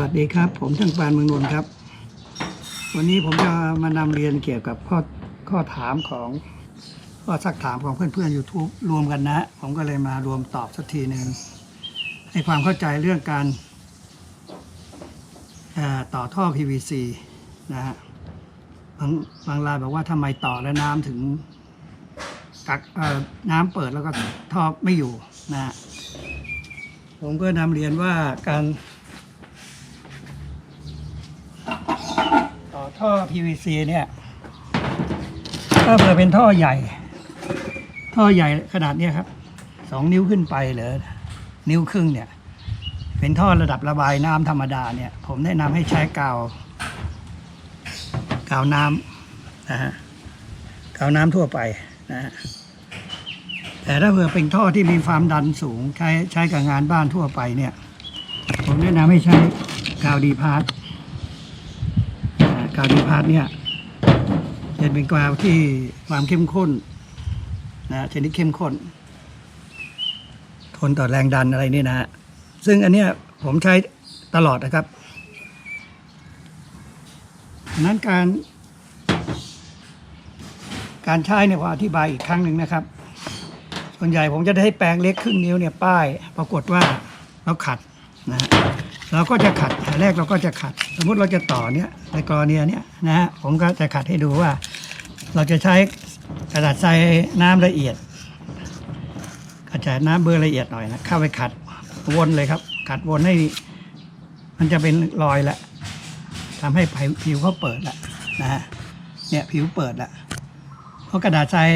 วัสดีครับ ผมช่างปานเมืองนนท์ครับ วันนี้ผมจะมานำเรียนเกี่ยวกับข้อข้อถามของข้อสักถามของเพื่อนๆ YouTube รวมกันนะ ผมก็เลยมารวมตอบสักทีหนึ่งให้ความเข้าใจเรื่องการต่อต่อท่อ PVC นะฮะบางบางรายบอกว่าทำไมต่อแล้วน้ำถึงกักน้ำเปิดแล้วก็ท่อไม่อยู่นะฮะผมก็นำเรียนว่าการ ต่อ ท่อ PVC เนี่ยถ้าเผื่อเป็นท่อใหญ่ ท่อใหญ่ขนาดเนี้ยครับสองนิ้วขึ้นไปเหรือนิ้วครึ่งเนี่ย เป็นท่อระดับระบายน้ำธรรมดาเนี่ย ผมแนะนำให้ใช้กาว กาวน้ำนะฮะกาวน้ำทั่วไปนะฮะแต่ถ้าเผื่อเป็นท่อที่มีความดันสูง ใช้ใช้กับงานบ้านทั่วไปเนี่ย ผมแนะนำให้ใช้กาวดีพาร์ ตอ่ากาวดีพาร์ตเนี่ยจะเป็นกาวที่ความเข้มข้นนะชนิดเข้มข้น ทนต่อแรงดันอะไรนี่นะฮะซึ่งอันเนี้ยผมใช้ตลอดนะครับนั้นการ การใช้เนี่ยผมอธิบายอีกครั้งหนึ่งนะครับ ส่วนใหญ่ผมจะได้ให้แปรงเล็กครึ่งนิ้วเนี่ยป้าย ปรากฏว่าเราขัดนะฮะเราก็จะขัดแรกเราก็จะขัด สมมุติเราจะต่อเนี้ยในกรณีเนี้ยนะฮะผมก็จะขัดให้ดูว่า เราจะใช้กระดาษทรายน้ำละเอียดกระจายน้ำเบอร์ละเอียดหน่อยนะเข้าไปขัดวนเลยครับ ขัดวนให้มันจะเป็นรอยละทำให้ผิวเขาเปิดละนะฮะเนี่ยผิวเปิดละเพราะกระดาษทราย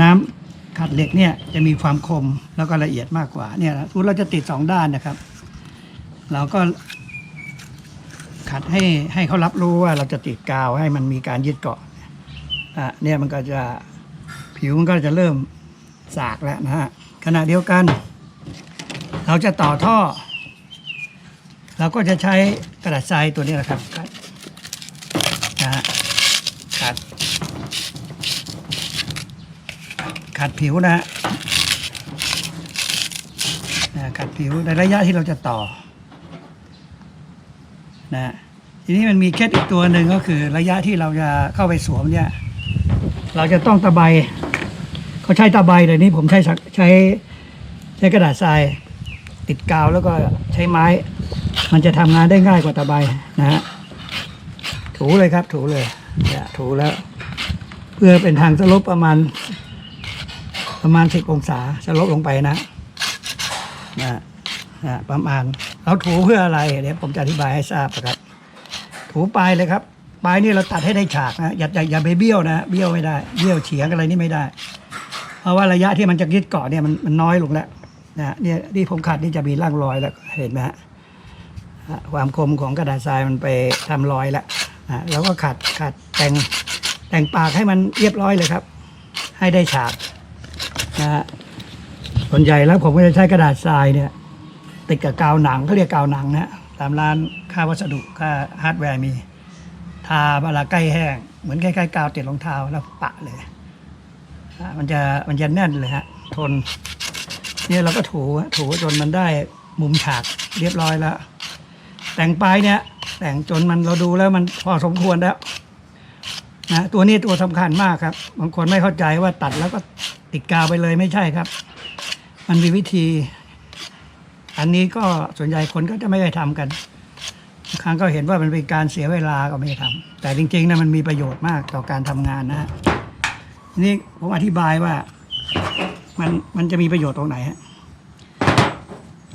น้ำขัดเหล็กเนี่ยจะมีความคมแล้วก็ละเอียดมากกว่าเนี่ยสมมติเราจะติดสองด้านนะครับ เราก็ ขัดให้ให้เขารับรู้ว่าเราจะติดกาวให้มันมีการยึดเกาะอะเนี่ยมันก็จะผิวมันก็จะเริ่มสากแล้วนะฮะขณะเดียวกัน เราจะต่อท่อ เราก็จะใช้กระดาษทรายตัวนี้แหละครับนะฮะขัด ขัดผิวนะฮะนะขัดผิวในระยะที่เราจะต่อ นะทีนี้มันมีเคล็ดอีกตัวหนึ่งก็คือระยะที่เราจะเข้าไปสวมเนี่ย เราจะต้องตะไบเขาใช้ตะไบแต่นี้ผมใช้ใช้ใช้กระดาษทราย ติดกาวแล้วก็ใช้ไม้ มันจะทำงานได้ง่ายกว่าตะไบนะฮะถูเลยครับ ถูเลยเนี่ยถูแล้ว เพื่อเป็นทางสลบประมาณ ประมาณสิบองศาจะลดลงไปนะนะนะประมาณ เราถูเพื่ออะไรเดี๋ยวผมจะอธิบายให้ทราบนะครับ ถูปลายเลยครับปลายนี่เราตัดให้ได้ฉากนะอย่าอย่าอย่าไปเบี้ยวนะเบี้ยวไม่ได้เบี้ยวเฉียงอะไรนี่ไม่ได้ เพราะว่าระยะที่มันจะยึดเกาะเนี่ยมันมันน้อยลงแล้วนะเนี่ยที่ผมขัดนี่จะมีร่างรอยแล้วเห็นไหมฮะความคมของกระดาษทรายมันไปทำรอยแล้วนะแล้วก็ขัดขัดแต่งแต่งปากให้มันเรียบร้อยเลยครับ ให้ได้ฉากนะฮะส่วนใหญ่แล้วผมก็จะใช้กระดาษทรายเนี่ย ติดกับกาวหนังเขาเรียกกาวหนังนะฮะตามร้านค่าวัสดุค่าฮาร์ดแวร์มี ทาเวลาใกล้แห้ง เหมือนคล้ๆกาวติดรองเท้าแล้วปะเลยอะมันจะมันจะแน่นเลยฮะ ทน เนี่ยเราก็ถูถูจนมันได้มุมฉากเรียบร้อยแล้ว แต่งปลายเนี่ย แต่งจนมันเราดูแล้วมันพอสมควรแล้วนะตัวนี้ตัวสำคัญมากครับ บางคนไม่เข้าใจว่าตัดแล้วก็ติดกาวไปเลยไม่ใช่ครับ มันมีวิธี อันนี้ก็ส่วนใหญ่คนก็จะไม่ได้ทำกันบางครั้งก็เห็นว่ามันเป็นการเสียเวลาก็ไม่ทำแต่จริงๆนะมันมีประโยชน์มากต่อการทำงานนะฮะนี้ผมอธิบายว่ามันมันจะมีประโยชน์ตรงไหนฮะ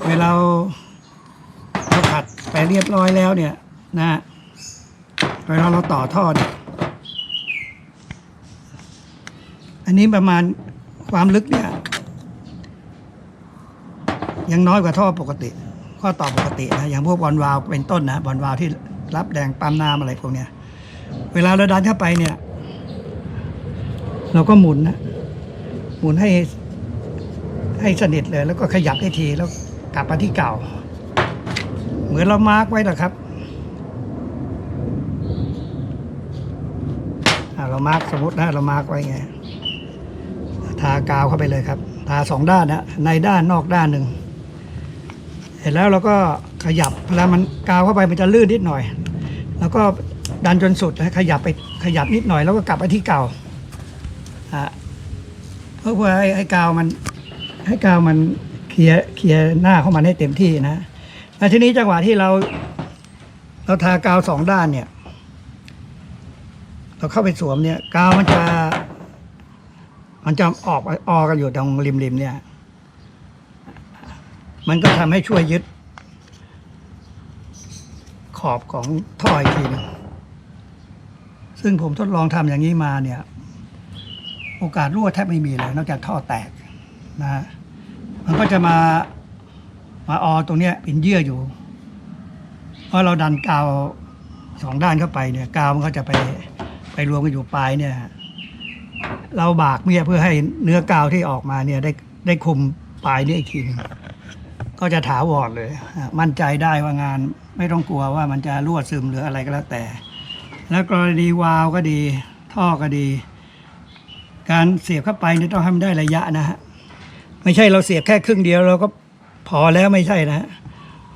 เวลาเราเราขัดไปเรียบร้อยแล้วเนี่ยนะฮะเวลาเราต่อท่อเนี่ยอันนี้ประมาณความลึกเนี่ย ยังน้อยกว่าท่อปกติ ข้อต่อปกตินะอย่างพวกบอลวาลเป็นต้นนะบอลวาลที่รับแรงปั๊มน้ำอะไรพวกเนี้ยเวลาเราดันเข้าไปเนี่ย เราก็หมุนนะหมุนให้ให้สนิทเลย แล้วก็ขยับให้ทีแล้วกลับมาที่เก่า เหมือนเรามาร์กไว้นะครับเรามาร์กสมมตินะเรามาร์กไว้ไงทากาวเข้าไปเลยครับ ทาสองด้านนะในด้านนอกด้านหนึ่ง ร็จแล้วเราก็ขยับเวลามันกาวเข้าไปมันจะลื่นนิดหน่อย แล้วก็ดันจนสุดแล้วขยับไปขยับนิดหน่อย แล้วก็กลับไปที่เก่าอะเพื่อเพื่อให้กาวมันให้กาวมันเคลียร์เคลียร์หน้าเข้ามาให้เต็มที่นะแล้วทีนี้จังหวะที่เรา เราทากาวสองด้านเนี่ย เราเข้าไปสวมเนี่ย กาวมันจะ มันจะออกออกกันอยู่ตรงริมๆเนี่ย มันก็ทำให้ช่วยยึด ขอบของท่ออีกทีนึงซึ่งผมทดลองทำอย่างนี้มาเนี่ย โอกาสรั่วแทบไม่มีเลยนอกจากท่อแตกนะ มันก็จะมามาออตรงเนี้ยเป็นเยื่ออยู่เพราะเราดันกาวสองด้านเข้าไปเนี่ยกาวมันก็จะไปไปรวมกันอยู่ปลายเนี่ยเราบากเนี่ยเพื่อให้เนื้อกาวที่ออกมาเนี่ยได้ได้คุมปลายเนี่ยอีกทีนึง ก็จะถาวรเลย มั่นใจได้ว่างานไม่ต้องกลัวว่ามันจะรั่วซึมหรืออะไรก็แล้วแต่ แล้วกรณีวาล์วก็ดี ท่อก็ดี การเสียบเข้าไปนี่ต้องทำได้ระยะนะฮะไม่ใช่เราเสียบแค่ครึ่งเดียวเราก็พอแล้วไม่ใช่นะฮะ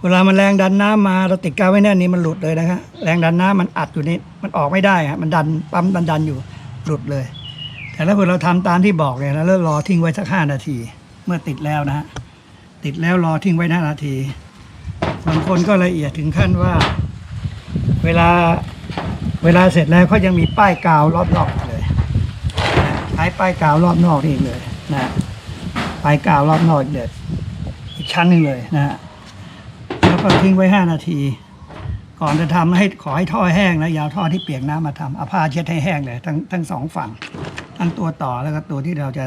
เวลามันแรงดันน้ำมาเราติดกาวไว้แน่นนี่มันหลุดเลยนะครับแรงดันน้ำมันอัดอยู่นี่มันออกไม่ได้ฮะมันดันปั๊มดันดันอยู่หลุดเลย แต่ถ้าเกิดเราทำตามที่บอกเนี่ยแล้วรอทิ้งไว้สักห้านาที เมื่อติดแล้วนะฮะ ติดแล้วรอทิ้งไว้ห้านาทีบางคนก็ละเอียดถึงขั้นว่า เวลาเวลาเสร็จแล้วเขายังมีป้ายกาวรอบนอกเลยใช้ป้ายกาวรอบนอกนี่อีกเลยนะป้ายกาวรอบนอกอีกเลยอีกชั้นหนึ่งเลยนะฮะแล้วก็ทิ้งไว้ห้านาที ก่อนจะทำให้ขอให้ท่อแห้งนะยาวท่อที่เปียกน้ำมาทำเอาผ้าเช็ดให้แห้งเลยทั้งทั้งสองฝั่ง ทั้งตัวต่อแล้วก็ตัวที่เราจะ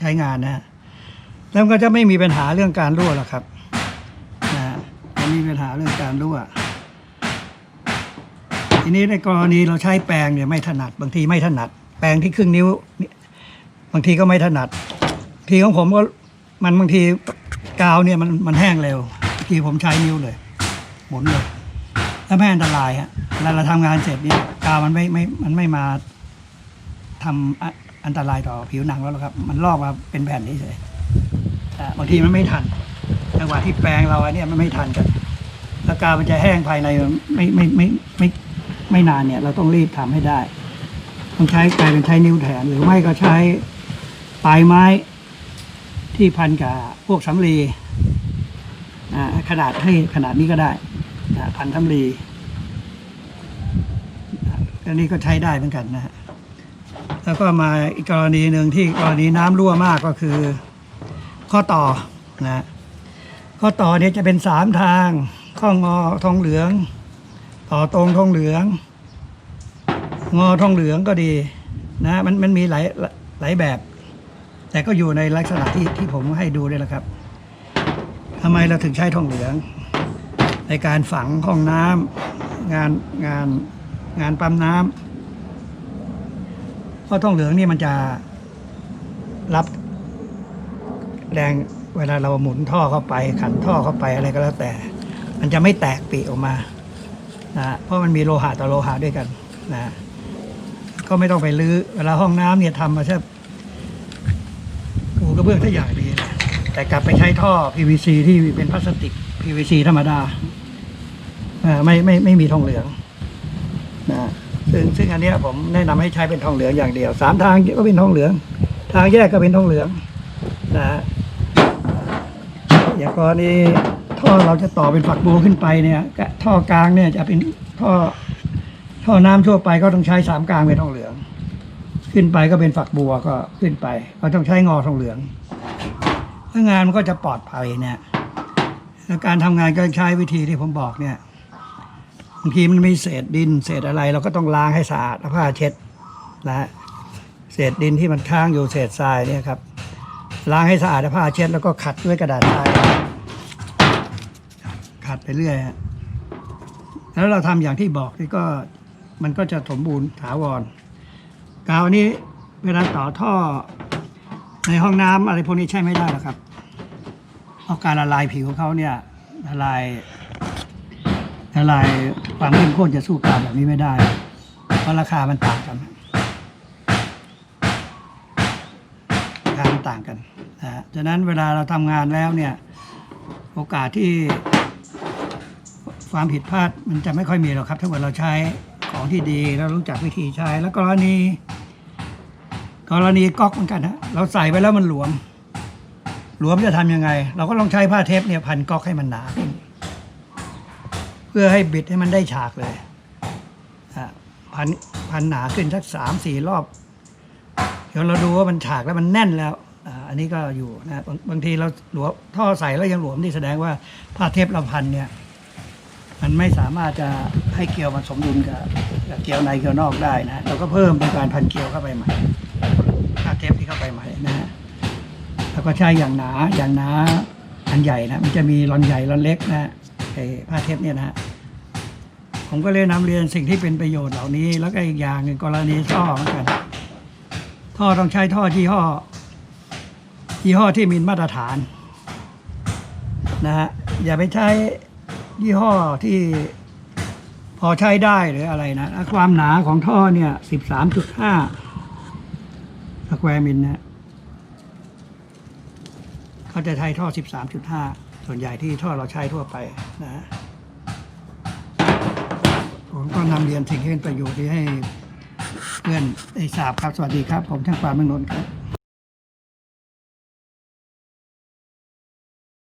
ใช้งานนะฮะ แล้วก็จะไม่มีปัญหาเรื่องการรั่วหรอกครับนะฮะไม่มีปัญหาเรื่องการรั่ว ทีนี้ในกรณีเราใช้แปรงเนี่ยไม่ถนัด บางทีไม่ถนัด แปรงที่ครึ่งนิ้ว บางทีก็ไม่ถนัด ทีของผมก็มันบางทีกาวเนี่ยมันมันแห้งเร็วทีผมใช้นิ้วเลยหมุนเลยแล้วไม่อันตรายฮะเวลาเราทำงานเสร็จเนี่ยกาวมันไม่ไม่มันไม่มาทำอะอันตรายต่อผิวหนังแล้วหรอกครับ มันลอกมาเป็นแผ่นเฉยๆอ่ บางทีมันไม่ทันจังหวะที่แปรงเราอันเนี้ยมันไม่ทันกันแล้วกามันจะแห้งภายในไม่ไม่ไม่ไม่ไม่นานเนี่ย เราต้องรีบทำให้ได้ ต้องใช้กลายเป็นใช้นิ้วแทนหรือไม่ก็ใช้ปลายไม้ที่พันกับพวกสำลีขนาดให้ขนาดนี้ก็ได้พันสำลีอันนี้ก็ใช้ได้เหมือนกันนะฮะแล้วก็มาอีกกรณีหนึ่งที่กรณีน้ำรั่วมากก็คือ ข้อต่อนะข้อต่อเนี่ยจะเป็นสามทาง ข้องอทองเหลือง ต่อตรงทองเหลือง งอทองเหลืองก็ดีนะมันมันมีหลายหลายแบบ แต่ก็อยู่ในลักษณะที่ที่ผมให้ดูนี่แหละครับทำไมเราถึงใช้ทองเหลือง ในการฝังห้องน้ำงานงานงานปั๊มน้ำเพราะทองเหลืองนี่มันจะรับ แรงเวลาเราหมุนท่อเข้าไป ขันท่อเข้าไปอะไรก็แล้วแต่ มันจะไม่แตกปีออกมานะเพราะมันมีโลหะต่อโลหะด้วยกันนะก็ไม่ต้องไปรื้อเวลาห้องน้ำเนี่ยทำมาแค่ปูกระเบื้องถ้าอย่างดีนะแต่กลับไปใช้ท่อ PVC ที่เป็นพลาสติก PVC ธรรมดาอ่ไม่ไม่ไม่มีทองเหลืองนะซึ่งซึ่งอันนี้ผมแนะนำให้ใช้เป็นทองเหลืองอย่างเดียวสามทางก็เป็นทองเหลือง ทางแยกก็เป็นทองเหลืองนะ ฮะอย่างกรณีท่อเราจะต่อเป็นฝักบัวขึ้นไปเนี่ยท่อกลางเนี่ยจะเป็นท่อท่อน้ำทั่วไปก็ต้องใช้สามกลางเป็นทองเหลือง ขึ้นไปก็เป็นฝักบัวก็ขึ้นไป ก็ต้องใช้งอทองเหลืองถ้างานมันก็จะปลอดภัยเนี่ยแล้วการทำงานก็ใช้วิธีที่ผมบอกเนี่ยบางทีมันมีเศษดิน เศษอะไร เราก็ต้องล้างให้สะอาดเอาผ้าเช็ดนะเศษดินที่มันค้างอยู่เศษทรายเนี่ยครับ ล้างให้สะอาดผ้าเช็ดแล้วก็ขัดด้วยกระดาษทรายขัดไปเรื่อยฮะแล้วเราทำอย่างที่บอกนี่ก็มันก็จะสมบูรณ์ถาวรกาวนี้เวลาต่อท่อในห้องน้ำอะไรพวกนี้ใช้ไม่ได้หรอกครับเพราะการละลายผิวของเขาเนี่ยละลายละลายความเข้มข้นจะสู้กาวแบบนี้ไม่ได้ เพราะราคามันต่างกันราคามัน ต่างกันนะฮะฉะนั้นเวลาเราทำงานแล้วเนี่ยโอกาสที่ความผิดพลาดมันจะไม่ค่อยมีหรอกครับ ถ้าเกิดเราใช้ของที่ดีแล้วรู้จักวิธีใช้ แล้วกรณี กรณีก๊อกเหมือนกันนะเราใส่ไปแล้วมันหลวม หลวมจะทำยังไง เราก็ลองใช้ผ้าเทปเนี่ยพันก๊อกให้มันหนาขึ้น เพื่อให้บิดให้มันได้ฉากเลยอะพันพันหนาขึ้นสักสามสี่รอบ เดี๋ยวเราดูว่ามันฉากแล้วมันแน่นแล้ว อันนี้ก็อยู่นะบางบางทีเราหลวมท่อใส่แล้วยังหลวมนี่แสดงว่าผ้าเทปเราพันเนี่ย มันไม่สามารถจะให้เกลียวมันสมดุลกับกับเกลียวในเกลียวนอกได้นะ เราก็เพิ่มเป็นการพันเกลียวเข้าไปใหม่ผ้าเทปที่เข้าไปใหม่นะฮะแล้วก็ใช้อย่างหนาอย่างหนาอันใหญ่นะมันจะมีรอนใหญ่รอนเล็กนะไอ้ผ้าเทปเนี่ยนะฮะผมก็เลยนำเรียนสิ่งที่เป็นประโยชน์เหล่านี้ แล้วก็อีกอย่างหนึ่งกรณีท่อเหมือนกัน ท่อต้องใช้ท่อยี่ห้อ ยี่ห้อที่มีมาตรฐานนะฮะอย่าไปใช้ยี่ห้อที่พอใช้ได้หรืออะไรนะแล้วความหนาของท่อเนี่ยสิบสามจุดห้าสแควร์มิลนะเขาจะใช้ท่อสิบสามจุดห้าส่วนใหญ่ที่ท่อเราใช้ทั่วไปนะฮะผมก็นำเรียนสิ่งที่เป็นประโยชน์ที่ให้เพื่อนได้ทราบครับ สวัสดีครับ ผมช่างปาล์มเมืองนนท์ครับ